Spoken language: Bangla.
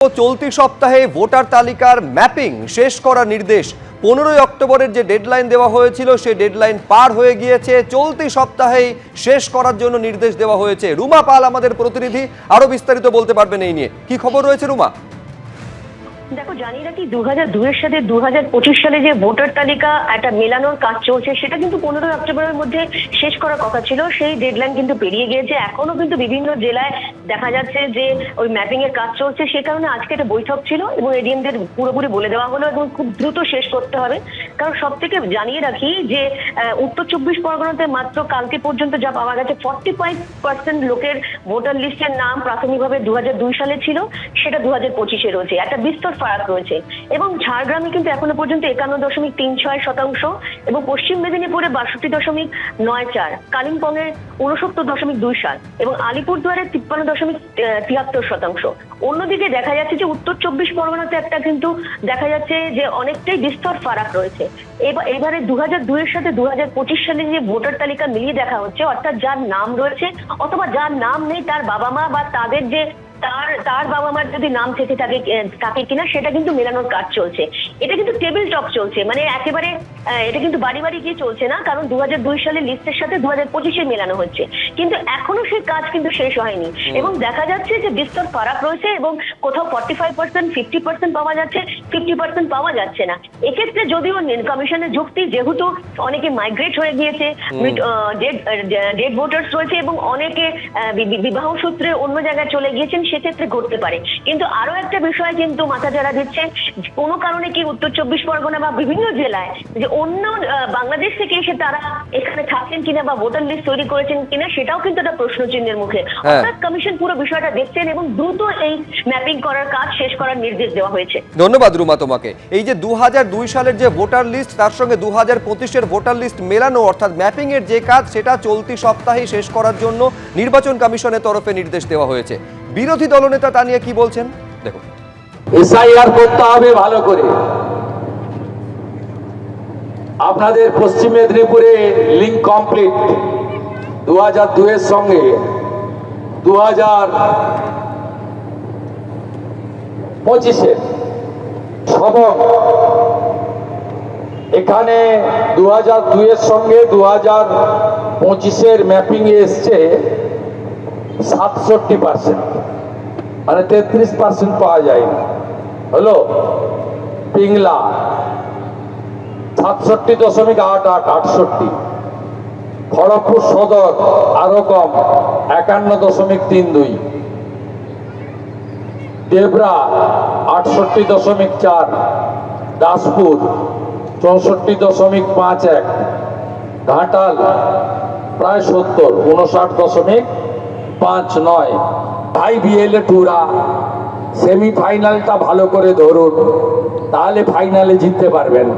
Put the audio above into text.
চলতি সপ্তাহে ভোটার তালিকার ম্যাপিং শেষ করার নির্দেশ। পনেরোই অক্টোবরের যে ডেডলাইন দেওয়া হয়েছিল, সে ডেডলাইন পার হয়ে গিয়েছে। চলতি সপ্তাহেই শেষ করার জন্য নির্দেশ দেওয়া হয়েছে। রুমা পাল আমাদের প্রতিনিধি। আরও বিস্তারিত বলতে পারবেন এই নিয়ে। কি খবর রয়েছে রুমা? দেখো জানি রাখি দু হাজার দুইয়ের সাথে দু হাজার পঁচিশ সালে যে ভোটার তালিকা একটা মেলানোর কাজ চলছে, সেটা কিন্তু পনেরোই অক্টোবরের মধ্যে শেষ করার কথা ছিল। সেই ডেডলাইন কিন্তু পেরিয়ে গিয়েছে। এখনও কিন্তু বিভিন্ন জেলায় দেখা যাচ্ছে যে ওই ম্যাপিং এর কাজ চলছে। সে কারণে আজকে একটা বৈঠক ছিল এবং এডিএমদের পুরোপুরি বলে দেওয়া হলো এবং খুব দ্রুত শেষ করতে হবে। কারণ সব থেকে জানিয়ে রাখি যে উত্তর চব্বিশ পরগনাতে মাত্র কালকে পর্যন্ত যা পাওয়া গেছে ফর্টি ফাইভ পার্সেন্ট লোকের ভোটার লিস্টের নাম প্রাথমিকভাবে দু দুই সালে ছিল, সেটা দু হাজার পঁচিশে রয়েছে। একটা বিস্তর ফারাক রয়েছে। এবং ঝাড়গ্রামে কিন্তু এখনও পর্যন্ত একান্ন দশমিক তিন ছয় শতাংশ এবং পশ্চিম মেদিনীপুরে বাষট্টি দশমিক নয় চার, কালিম্পংয়ে উনসত্তর দশমিক দুই সাত এবং আলিপুরদুয়ারে তিপ্পান্ন দশমিক তিয়াত্তর শতাংশ। অন্যদিকে দেখা যাচ্ছে যে উত্তর চব্বিশ পরগনাতে একটা কিন্তু দেখা যাচ্ছে যে অনেকটাই বিস্তর ফারাক রয়েছে। এবার এবারে দু হাজার দুইয়ের সাথে দু হাজার পঁচিশ সালে যে ভোটার তালিকা মিলিয়ে দেখা হচ্ছে, অর্থাৎ যার নাম রয়েছে অথবা যার নাম নেই তার বাবা মা বা তাদের যে তার তার বাবা মার যদি নাম থেকে থাকে থাকে কিনা সেটা কিন্তু মেলানোর কাজ চলছে। এটা কিন্তু টেবিল টক চলছে। মানে একেবারে এটা কিন্তু বাড়ি বাড়ি গিয়ে চলছে না কারণ দু হাজার দুই সালের লিস্টের সাথে দু হাজার পঁচিশে মেলানো হচ্ছে। কিন্তু এখনও সেই কাজ কিন্তু শেষ হয়নি। এবং দেখা যাচ্ছে যে বিস্তর ফারাক রয়েছে এবং কোথাও forty five percent fifty percent পাওয়া যাচ্ছে ফিফটি পার্সেন্ট পাওয়া যাচ্ছে না। এক্ষেত্রে যদিও কমিশনের যুক্তি যেহেতু অনেকে মাইগ্রেট হয়ে গিয়েছে ডেড ভোটার্স রয়েছে এবং অনেকে বিবাহ সূত্রে অন্য জায়গায় চলে গিয়েছেন সেক্ষেত্রে ঘটতে পারে। কিন্তু আরও একটা বিষয় কিন্তু মাথা যারা দিচ্ছে কোনো কারণে কি উত্তর চব্বিশ পরগনা বা বিভিন্ন জেলায় যে অন্য বাংলাদেশ থেকে এসে তারা এখানে থাকছেন কিনা বা ভোটার লিস্ট তৈরি করেছেন কিনা সেটাও কিন্তু একটা প্রশ্ন চিহ্নের মুখে। হ্যাঁ। অর্থাৎ কমিশন পুরো বিষয়টা দেখছেন এবং দ্রুত এই ম্যাপিং করার কাজ শেষ করার নির্দেশ দেওয়া হয়েছে। ধন্যবাদ রুমা তোমাকে। এই যে দু দুই সালের যে ভোটার লিস্ট তার সঙ্গে দু হাজার পঁচিশের ভোটার লিস্ট মেলানো অর্থাৎ ম্যাপিং এর যে কাজ সেটা চলতি সপ্তাহে শেষ করার জন্য নির্বাচন কমিশনের তরফে নির্দেশ দেওয়া হয়েছে। বিরোধী দলনেতা তা নিয়ে কি বলছেন? দেখুন। এসআইআর করতে হবে ভালো করে। আপনাদের পশ্চিম মেদিনীপুরে লিঙ্ক কমপ্লিট দু হাজার দুয়ের সঙ্গে। দু হাজার পঁচিশে। সবক এখানে দু হাজার দুইয়ের সঙ্গে দু হাজার পঁচিশের ম্যাপিং এসছে। সাতষট্টি পার্সেন্ট মানে তেত্রিশ পার্সেন্ট পাওয়া যায়নি। হলো? পিংলা। সাতষট্টি দশমিক আট আট, আটষট্টি। খড়গপুর সদর আরও কম, একান্ন দশমিক তিন দুই। দেবরা আটষট্টি দশমিক চার। দাসপুর চৌষট্টি দশমিক পাঁচ এক। ঘাটাল প্রায় সত্তর, উনষাট দশমিক পাঁচ নয়। ভাই বিএলএ টুরা সেমিফাইনালটা ভালো করে ধরুন তাহলে ফাইনালে জিততে পারবেন।